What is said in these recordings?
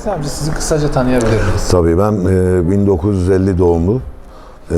Metin amca sizi kısaca tanıyabilir miyiz? Tabii ben e, 1950 doğumlu e,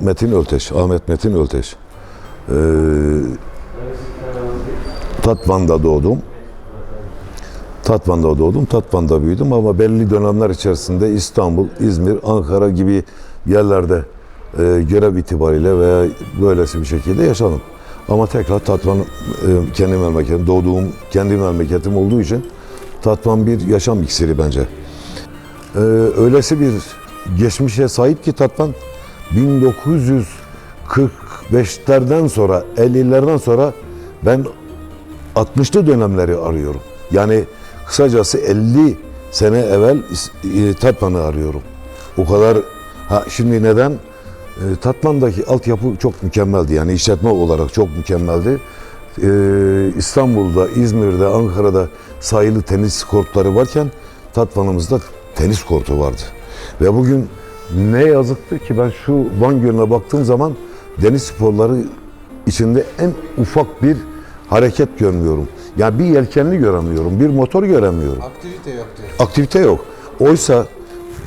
Metin Ölteş, Ahmet Metin Ölteş. E, Tatvan'da doğdum. Tatvan'da doğdum, Tatvan'da büyüdüm ama belli dönemler içerisinde İstanbul, İzmir, Ankara gibi yerlerde e, görev itibariyle veya böylesi bir şekilde yaşadım. Ama tekrar Tatvan e, kendi memleketim, doğduğum kendi memleketim olduğu için Tatvan bir yaşam iksiri bence. Ee, öylesi bir geçmişe sahip ki Tatvan 1945'lerden sonra 50'lerden sonra ben 60'lı dönemleri arıyorum. Yani kısacası 50 sene evvel e, Tatvan'ı arıyorum. O kadar ha şimdi neden? E, Tatvan'daki altyapı çok mükemmeldi. Yani işletme olarak çok mükemmeldi. E, İstanbul'da, İzmir'de, Ankara'da sayılı tenis kortları varken Tatvan'ımızda tenis kortu vardı. Ve bugün ne yazıktır ki ben şu Van Gölü'ne baktığım zaman deniz sporları içinde en ufak bir hareket görmüyorum. Yani bir yelkenli göremiyorum, bir motor göremiyorum Aktivite yok diyor. aktivite yok. Oysa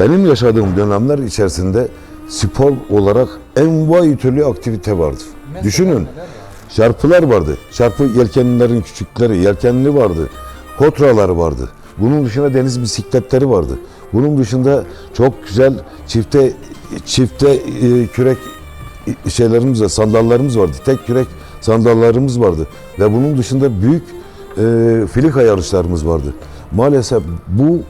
benim yaşadığım dönemler içerisinde spor olarak envai türlü aktivite vardı. Mesela Düşünün. var? Şarpılar vardı. Şarpı yelkenlilerin küçükleri, yelkenli vardı. Kotralar vardı. Bunun dışında deniz bisikletleri vardı. Bunun dışında çok güzel çifte çifte e, kürek şeylerimiz var, sandallarımız vardı. Tek kürek sandallarımız vardı. Ve bunun dışında büyük e, filika yarışlarımız vardı. Maalesef bu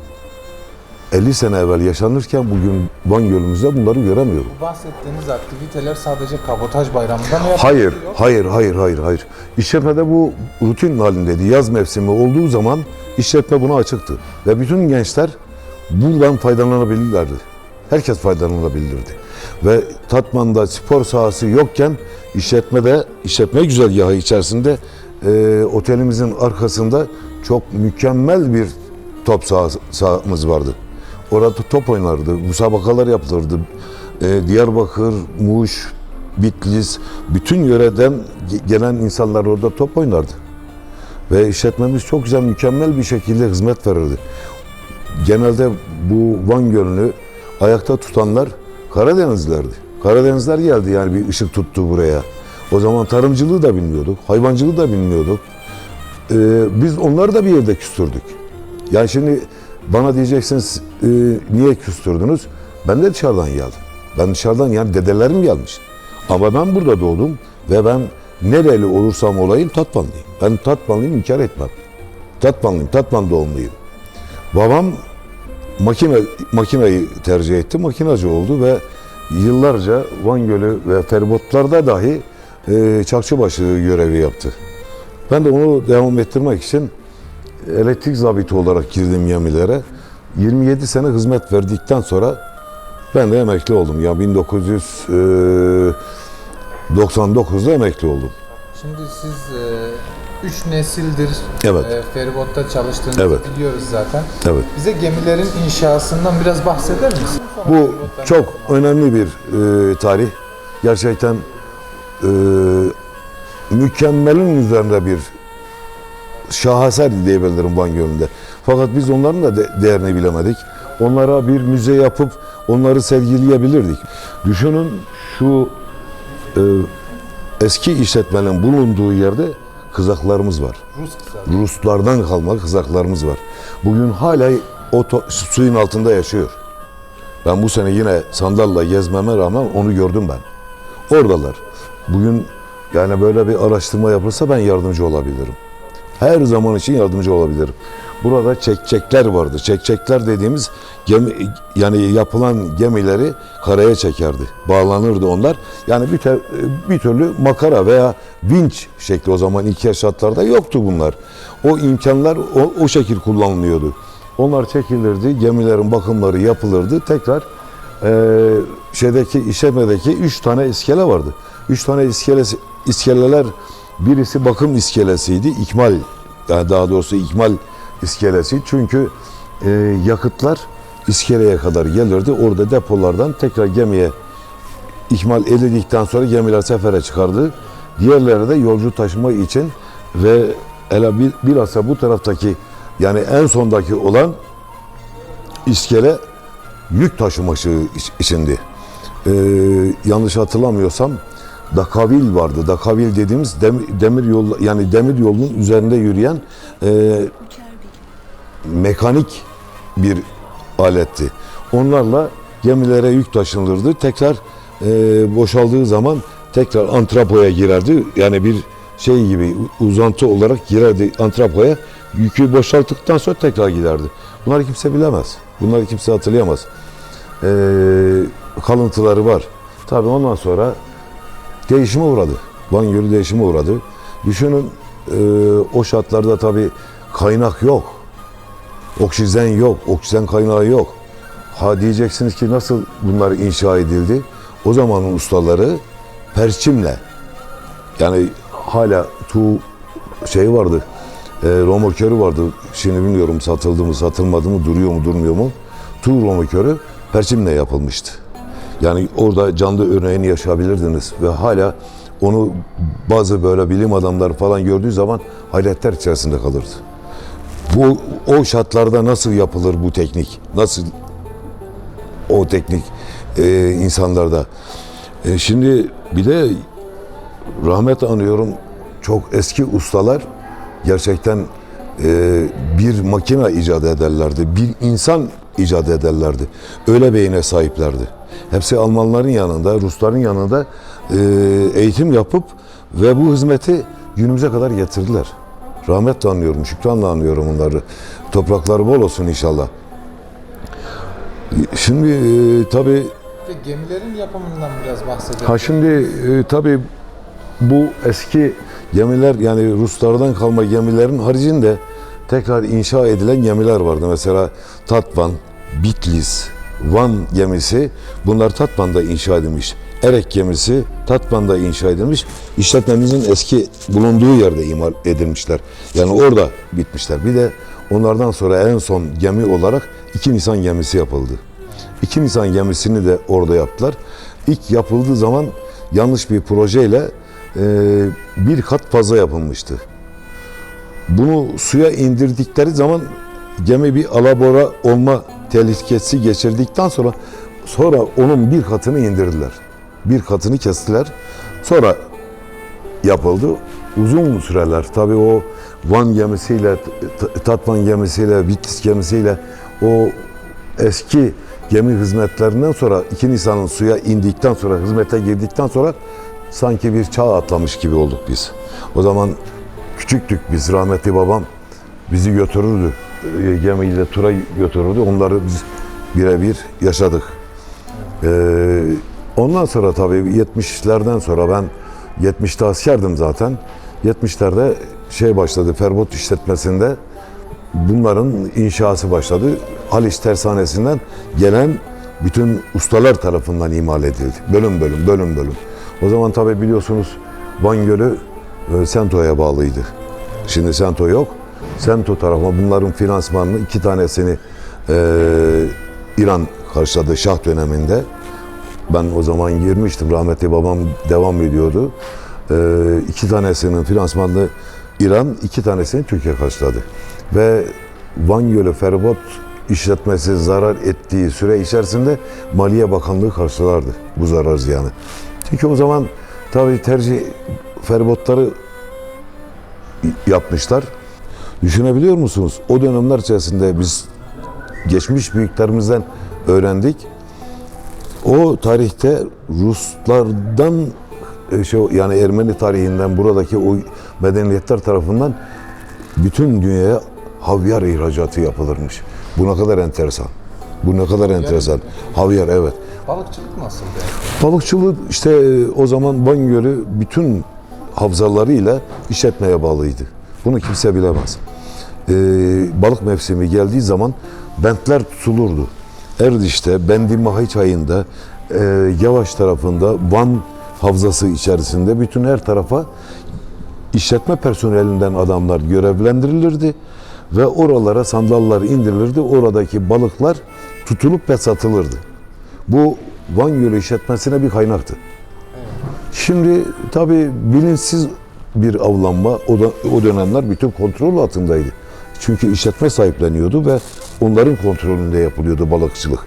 50 sene evvel yaşanırken bugün Van Gölü'müzde bunları göremiyorum. Bu bahsettiğiniz aktiviteler sadece kabotaj bayramında mı? Hayır, hayır, hayır, hayır, hayır. İşletmede bu rutin halindeydi. Yaz mevsimi olduğu zaman işletme buna açıktı. Ve bütün gençler buradan faydalanabilirlerdi. Herkes faydalanabilirdi. Ve Tatman'da spor sahası yokken işletmede, işletme güzergahı içerisinde e, otelimizin arkasında çok mükemmel bir top sahamız vardı. Orada top oynardı, müsabakalar yapılırdı. E, Diyarbakır, Muş, Bitlis, bütün yöreden ge- gelen insanlar orada top oynardı. Ve işletmemiz çok güzel, mükemmel bir şekilde hizmet verirdi. Genelde bu Van Gölü'nü ayakta tutanlar Karadenizlerdi. Karadenizler geldi yani bir ışık tuttu buraya. O zaman tarımcılığı da bilmiyorduk, hayvancılığı da bilmiyorduk. Ee, biz onları da bir yerde küstürdük. Yani şimdi bana diyeceksiniz e, niye küstürdünüz? Ben de dışarıdan geldim. Ben dışarıdan yani dedelerim gelmiş. Ama ben burada doğdum ve ben nereli olursam olayım Tatvanlıyım. Ben Tatvanlıyım inkar etmem. Tatvanlıyım, Tatvan doğumluyum. Babam makine makineyi tercih etti, makinacı oldu ve yıllarca Van Gölü ve feribotlarda dahi e, çakçıbaşı görevi yaptı. Ben de onu devam ettirmek için elektrik zabiti olarak girdim gemilere. 27 sene hizmet verdikten sonra ben de emekli oldum. Ya 1999'da emekli oldum. Şimdi siz e, üç nesildir Evet. e, feribotta çalıştığınızı Evet. biliyoruz zaten. Evet. Bize gemilerin inşasından biraz bahseder misiniz? Sonra Bu çok nasıl- önemli bir e, tarih. Gerçekten e, mükemmelin üzerinde bir şaheser diyebilirim Van Gölü'nde. Fakat biz onların da de- değerini bilemedik. Onlara bir müze yapıp onları sergileyebilirdik. Düşünün şu e, eski işletmenin bulunduğu yerde kızaklarımız var. Rus kısa. Ruslardan kalma kızaklarımız var. Bugün hala o suyun altında yaşıyor. Ben bu sene yine sandalla gezmeme rağmen onu gördüm ben. Oradalar. Bugün yani böyle bir araştırma yapılsa ben yardımcı olabilirim. Her zaman için yardımcı olabilirim. Burada çekçekler vardı. Çekçekler dediğimiz gemi, yani yapılan gemileri karaya çekerdi. Bağlanırdı onlar. Yani bir, te- bir türlü makara veya vinç şekli o zaman ilk yaşatlarda yoktu bunlar. O imkanlar o, o şekil kullanılıyordu. Onlar çekilirdi, gemilerin bakımları yapılırdı. Tekrar eee şeydeki işletmedeki üç tane iskele vardı. Üç tane iskelesi, iskeleler birisi bakım iskelesiydi. İkmal yani daha doğrusu ikmal iskelesi. Çünkü eee, yakıtlar iskeleye kadar gelirdi. Orada depolardan tekrar gemiye ikmal edildikten sonra gemiler sefere çıkardı. Diğerleri de yolcu taşıma için ve bir, bilhassa bu taraftaki yani en sondaki olan iskele yük taşıması iç- içindi. Ee, yanlış hatırlamıyorsam Dakavil vardı. Dakavil dediğimiz demir, demir yol yani demir yolunun üzerinde yürüyen e, mekanik bir aletti. Onlarla gemilere yük taşınırdı. Tekrar e, boşaldığı zaman tekrar antrapoya girerdi. Yani bir şey gibi uzantı olarak girerdi antrapoya. Yükü boşalttıktan sonra tekrar giderdi. Bunları kimse bilemez. Bunları kimse hatırlayamaz. E, kalıntıları var. Tabii ondan sonra değişime uğradı. Van Gölü değişime uğradı. Düşünün e, o şartlarda tabii kaynak yok. Oksijen yok, oksijen kaynağı yok. Ha diyeceksiniz ki nasıl bunlar inşa edildi? O zamanın ustaları perçimle yani hala tu şey vardı, e, romorkörü vardı. Şimdi bilmiyorum satıldı mı, satılmadı mı, duruyor mu, durmuyor mu? Tu romorkörü perçimle yapılmıştı. Yani orada canlı örneğini yaşayabilirdiniz ve hala onu bazı böyle bilim adamları falan gördüğü zaman hayretler içerisinde kalırdı. Bu o şartlarda nasıl yapılır bu teknik? Nasıl o teknik e, insanlarda? E, şimdi bir de rahmet anıyorum çok eski ustalar gerçekten e, bir makine icat ederlerdi. Bir insan icat ederlerdi. Öyle beyine sahiplerdi. Hepsi Almanların yanında, Rusların yanında e, eğitim yapıp ve bu hizmeti günümüze kadar getirdiler. Rahmetle anıyorum, şükranla anıyorum onları. Toprakları bol olsun inşallah. Şimdi e, tabii gemilerin yapımından biraz bahsedelim. Ha şimdi e, tabii bu eski gemiler yani Ruslardan kalma gemilerin haricinde tekrar inşa edilen gemiler vardı. Mesela Tatvan, Bitlis, Van gemisi bunlar Tatvan'da inşa edilmiş. Erek gemisi Tatvan'da inşa edilmiş. İşletmemizin eski bulunduğu yerde imal edilmişler. Yani orada bitmişler. Bir de onlardan sonra en son gemi olarak 2 Nisan gemisi yapıldı. 2 Nisan gemisini de orada yaptılar. İlk yapıldığı zaman yanlış bir projeyle e, bir kat fazla yapılmıştı. Bunu suya indirdikleri zaman gemi bir alabora olma tehlikesi geçirdikten sonra sonra onun bir katını indirdiler. Bir katını kestiler. Sonra yapıldı. Uzun süreler tabii o Van gemisiyle, Tatvan gemisiyle, Bitlis gemisiyle o eski gemi hizmetlerinden sonra 2 Nisan'ın suya indikten sonra hizmete girdikten sonra sanki bir çağ atlamış gibi olduk biz. O zaman küçüktük biz rahmetli babam bizi götürürdü. Gemiyle tura götürürdü. Onları biz birebir yaşadık. Ee, ondan sonra tabii 70'lerden sonra ben 70'te askerdim zaten. 70'lerde şey başladı Ferbot işletmesinde bunların inşası başladı. Haliç Tersanesi'nden gelen bütün ustalar tarafından imal edildi. Bölüm bölüm, bölüm bölüm. O zaman tabii biliyorsunuz Van Gölü e, Sento'ya bağlıydı. Şimdi Sento yok. Sento tarafına bunların finansmanını iki tanesini e, İran karşıladı Şah döneminde. Ben o zaman girmiştim. Rahmetli babam devam ediyordu. Ee, iki tanesinin finansmanını İran, iki tanesini Türkiye karşıladı. Ve Van Gölü feribot işletmesi zarar ettiği süre içerisinde Maliye Bakanlığı karşılardı bu zarar ziyanı. Çünkü o zaman tabii tercih feribotları yapmışlar. Düşünebiliyor musunuz? O dönemler içerisinde biz geçmiş büyüklerimizden öğrendik. O tarihte Ruslardan e, şey, yani Ermeni tarihinden buradaki o medeniyetler tarafından bütün dünyaya havyar ihracatı yapılırmış. Bu ne kadar enteresan. Bu ne kadar enteresan. Havyar evet. Balıkçılık nasıldı? Balıkçılık işte e, o zaman Van Gölü bütün havzalarıyla işletmeye bağlıydı. Bunu kimse bilemez. Ee, balık mevsimi geldiği zaman bentler tutulurdu. Erdiş'te, Bendi Mahiç ayında, e, Yavaş tarafında, Van havzası içerisinde bütün her tarafa işletme personelinden adamlar görevlendirilirdi ve oralara sandallar indirilirdi. Oradaki balıklar tutulup ve satılırdı. Bu Van Gölü işletmesine bir kaynaktı. Şimdi tabii bilinçsiz bir avlanma o, da, o dönemler bütün kontrol altındaydı. Çünkü işletme sahipleniyordu ve onların kontrolünde yapılıyordu balıkçılık.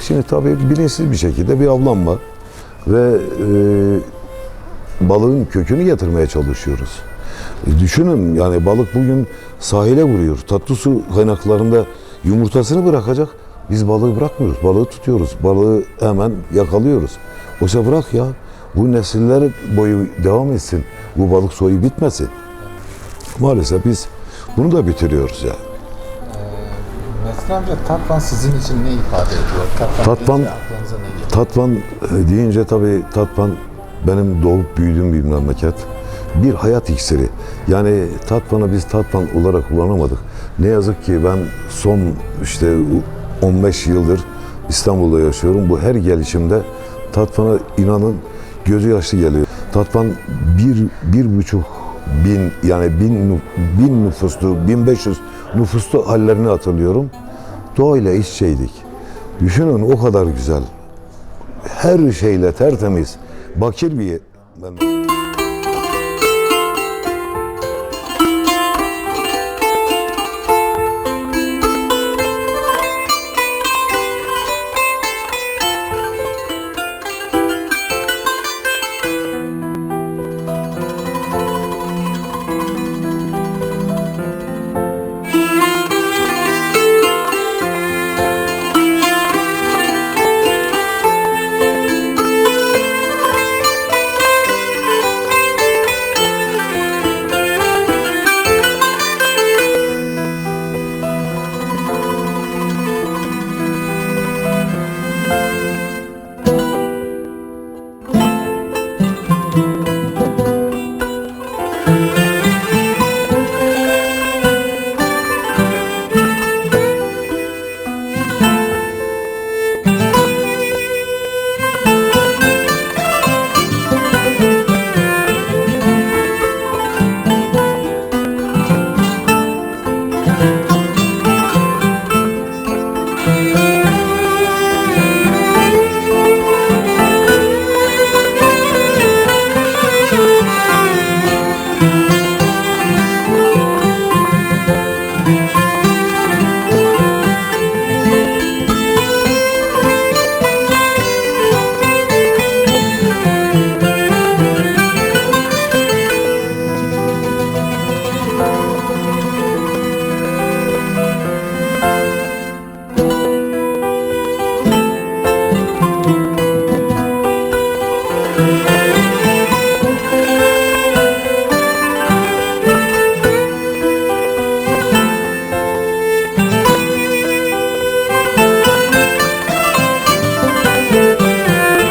Şimdi tabii bilinçsiz bir şekilde bir avlanma ve e, balığın kökünü getirmeye çalışıyoruz. E, düşünün yani balık bugün sahile vuruyor. Tatlı su kaynaklarında yumurtasını bırakacak. Biz balığı bırakmıyoruz. Balığı tutuyoruz. Balığı hemen yakalıyoruz. Oysa bırak ya. Bu nesiller boyu devam etsin. Bu balık soyu bitmesin. Maalesef biz bunu da bitiriyoruz ya. Mesut amca Tatvan sizin için ne ifade ediyor? Tatvan, Tatvan- deyince? Tatvan e, deyince tabii Tatvan benim doğup büyüdüğüm bir memleket. Bir hayat iksiri. Yani Tatvan'ı biz Tatvan olarak kullanamadık. Ne yazık ki ben son işte 15 yıldır İstanbul'da yaşıyorum. Bu her gelişimde Tatvan'a inanın gözü yaşlı geliyor. Tatvan bir, bir buçuk bin yani bin, bin nüfuslu, 1500 nüfuslu hallerini hatırlıyorum. Doğayla iç içeydik. Düşünün o kadar güzel her şeyle tertemiz, bakir bir ben